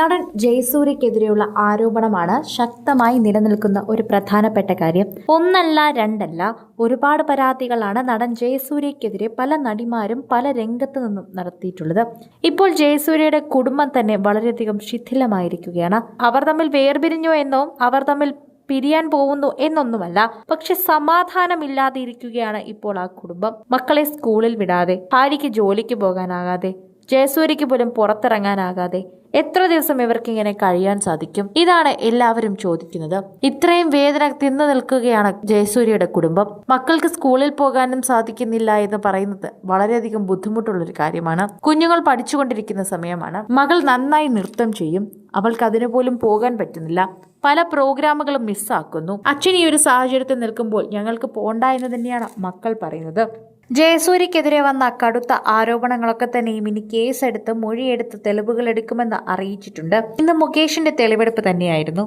നടൻ ജയസൂര്യക്കെതിരെയുള്ള ആരോപണമാണ് ശക്തമായി നിലനിൽക്കുന്ന ഒരു പ്രധാനപ്പെട്ട കാര്യം. ഒന്നല്ല രണ്ടല്ല ഒരുപാട് പരാതികളാണ് നടൻ ജയസൂര്യക്കെതിരെ പല നടിമാരും പല രംഗത്ത് നിന്നും നടത്തിയിട്ടുള്ളത്. ഇപ്പോൾ ജയസൂര്യയുടെ കുടുംബം തന്നെ വളരെയധികം ശിഥിലമായിരിക്കുകയാണ്. അവർ തമ്മിൽ വേർപിരിഞ്ഞു എന്നോ അവർ തമ്മിൽ പിരിയാൻ പോകുന്നു എന്നൊന്നുമല്ല പക്ഷെ സമാധാനമില്ലാതെ ഇരിക്കുകയാണ് ഇപ്പോൾ ആ കുടുംബം. മക്കളെ സ്കൂളിൽ വിടാതെ ഭാര്യയ്ക്ക് ജോലിക്ക് പോകാനാകാതെ ജയസൂര്യക്ക് പോലും പുറത്തിറങ്ങാനാകാതെ എത്ര ദിവസം ഇവർക്ക് ഇങ്ങനെ കഴിയാൻ സാധിക്കും? ഇതാണ് എല്ലാവരും ചോദിക്കുന്നത്. ഇത്രയും വേദന തിന്നു നിൽക്കുകയാണ് ജയസൂര്യയുടെ കുടുംബം. മക്കൾക്ക് സ്കൂളിൽ പോകാനും സാധിക്കുന്നില്ല എന്ന് പറയുന്നത് വളരെയധികം ബുദ്ധിമുട്ടുള്ളൊരു കാര്യമാണ്. കുഞ്ഞുങ്ങൾ പഠിച്ചുകൊണ്ടിരിക്കുന്ന സമയമാണ്. മകൾ നന്നായി നൃത്തം ചെയ്യും. അവൾക്ക് അതിനു പോലും പോകാൻ പറ്റുന്നില്ല. പല പ്രോഗ്രാമുകളും മിസ്സാക്കുന്നു. അച്ഛൻ ഈ ഒരു സാഹചര്യത്തിൽ നിൽക്കുമ്പോൾ ഞങ്ങൾക്ക് പോണ്ട എന്ന് തന്നെയാണ് മക്കൾ പറയുന്നത്. ജയസൂര്യക്കെതിരെ വന്ന കടുത്ത ആരോപണങ്ങളൊക്കെ തന്നെയും ഇനി കേസെടുത്ത് മൊഴിയെടുത്ത് തെളിവുകൾ എടുക്കുമെന്ന് അറിയിച്ചിട്ടുണ്ട്. ഇന്ന് മുകേഷിന്റെ തെളിവെടുപ്പ് തന്നെയായിരുന്നു.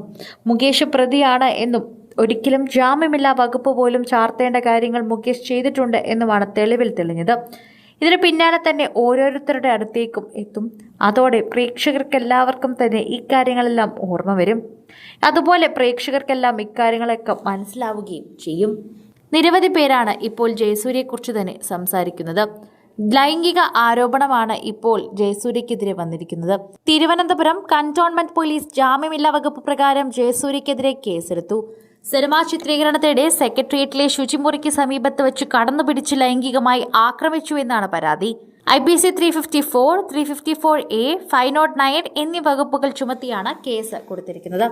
മുകേഷ് പ്രതിയാണ് എന്നും ഒരിക്കലും ജാമ്യമില്ലാ വകുപ്പ് പോലും ചാർത്തേണ്ട കാര്യങ്ങൾ മുകേഷ് ചെയ്തിട്ടുണ്ട് എന്നുമാണ് തെളിവിൽ തെളിഞ്ഞത്. ഇതിന് പിന്നാലെ തന്നെ ഓരോരുത്തരുടെ അടുത്തേക്കും എത്തും. അതോടെ പ്രേക്ഷകർക്കെല്ലാവർക്കും തന്നെ ഇക്കാര്യങ്ങളെല്ലാം ഓർമ്മ വരും. അതുപോലെ പ്രേക്ഷകർക്കെല്ലാം ഇക്കാര്യങ്ങളൊക്കെ മനസ്സിലാവുകയും ചെയ്യും. നിരവധി പേരാണ് ഇപ്പോൾ ജയസൂര്യയെക്കുറിച്ച് തന്നെ സംസാരിക്കുന്നത്. ലൈംഗിക ആരോപണമാണ് ഇപ്പോൾ ജയസൂര്യക്കെതിരെ വന്നിരിക്കുന്നത്. തിരുവനന്തപുരം കന്റോൺമെന്റ് പോലീസ് ജാമ്യമില്ലാ വകുപ്പ് പ്രകാരം ജയസൂര്യക്കെതിരെ കേസെടുത്തു. സിനിമാ ചിത്രീകരണത്തിനിടെ സെക്രട്ടേറിയറ്റിലെ ശുചിമുറിക്ക് സമീപത്ത് വെച്ച് കടന്നുപിടിച്ച് ലൈംഗികമായി ആക്രമിച്ചു എന്നാണ് പരാതി. I P C three fifty four three fifty four A five nought nine എന്നീ വകുപ്പുകൾ ചുമത്തിയാണ് കേസ് കൊടുത്തിരിക്കുന്നത്.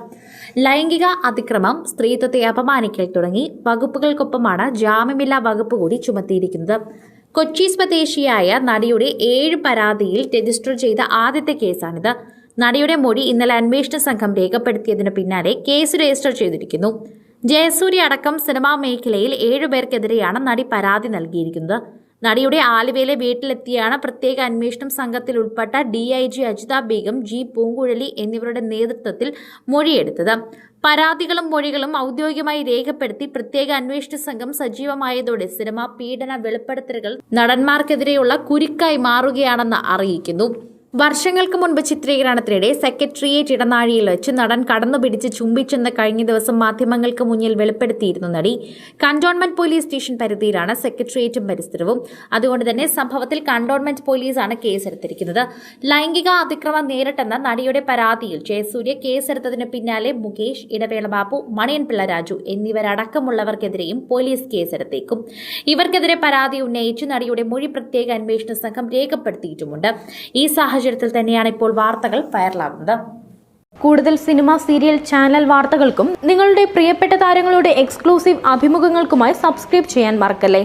ലൈംഗിക അതിക്രമം സ്ത്രീത്വത്തെ അപമാനിക്കൽ തുടങ്ങി വകുപ്പുകൾക്കൊപ്പമാണ് ജാമ്യമില്ലാ വകുപ്പ് കൂടി ചുമത്തിയിരിക്കുന്നത്. കൊച്ചി സ്വദേശിയായ നടിയുടെ ഏഴ് പരാതിയിൽ രജിസ്റ്റർ ചെയ്ത ആദ്യത്തെ കേസാണിത്. നടിയുടെ മൊഴി ഇന്നലെ അന്വേഷണ സംഘം രേഖപ്പെടുത്തിയതിനു പിന്നാലെ കേസ് രജിസ്റ്റർ ചെയ്തിരിക്കുന്നു. ജയസൂര്യ അടക്കം സിനിമാ മേഖലയിൽ ഏഴുപേർക്കെതിരെയാണ് നടി പരാതി നൽകിയിരിക്കുന്നത്. നടിയുടെ ആലുവയിലെ വീട്ടിലെത്തിയാണ് പ്രത്യേക അന്വേഷണം സംഘത്തിൽ ഉൾപ്പെട്ട D I G Ajitha Begum G Poonguzhali എന്നിവരുടെ നേതൃത്വത്തിൽ മൊഴിയെടുത്തത്. പരാതികളും മൊഴികളും ഔദ്യോഗികമായി രേഖപ്പെടുത്തി പ്രത്യേക അന്വേഷണ സംഘം സജീവമായതോടെ സിനിമ പീഡന വെളിപ്പെടുത്തലുകൾ നടന്മാർക്കെതിരെയുള്ള കുരുക്കായി മാറുകയാണെന്ന് അറിയിക്കുന്നു. വർഷങ്ങൾക്ക് മുൻപ് ചിത്രീകരണത്തിനിടെ സെക്രട്ടേറിയറ്റ് ഇടനാഴിയിൽ വെച്ച് നടൻ കടന്നു പിടിച്ച് ചുംബിച്ചെന്ന് കഴിഞ്ഞ ദിവസം മാധ്യമങ്ങൾക്ക് മുന്നിൽ വെളിപ്പെടുത്തിയിരുന്നു നടി. കന്റോൺമെന്റ് പോലീസ് സ്റ്റേഷൻ പരിധിയിലാണ് സെക്രട്ടേറിയറ്റും പരിസരവും. അതുകൊണ്ട് തന്നെ സംഭവത്തിൽ കന്റോൺമെന്റ് പോലീസാണ് കേസെടുത്തിരിക്കുന്നത്. ലൈംഗിക അതിക്രമം നേരിട്ടെന്ന നടിയുടെ പരാതിയിൽ ജയസൂര്യ കേസെടുത്തതിന് പിന്നാലെ മുകേഷ് ഇടവേള ബാബു മണിയൻ പിള്ള രാജു എന്നിവരടക്കമുള്ളവർക്കെതിരെയും പോലീസ് കേസെടുത്തേക്കും. ഇവർക്കെതിരെ പരാതി ഉന്നയിച്ച് നടിയുടെ മൊഴി പ്രത്യേക അന്വേഷണ സംഘം രേഖപ്പെടുത്തിയിട്ടുമുണ്ട്. ഈ സാഹചര്യത്തിൽ തന്നെയാണ് ഇപ്പോൾ വാർത്തകൾ വൈറലാകുന്നത്. കൂടുതൽ സിനിമ സീരിയൽ ചാനൽ വാർത്തകൾക്കും നിങ്ങളുടെ പ്രിയപ്പെട്ട താരങ്ങളുടെ എക്സ്ക്ലൂസീവ് അഭിമുഖങ്ങൾക്കുമായി സബ്സ്ക്രൈബ് ചെയ്യാൻ മറക്കല്ലേ?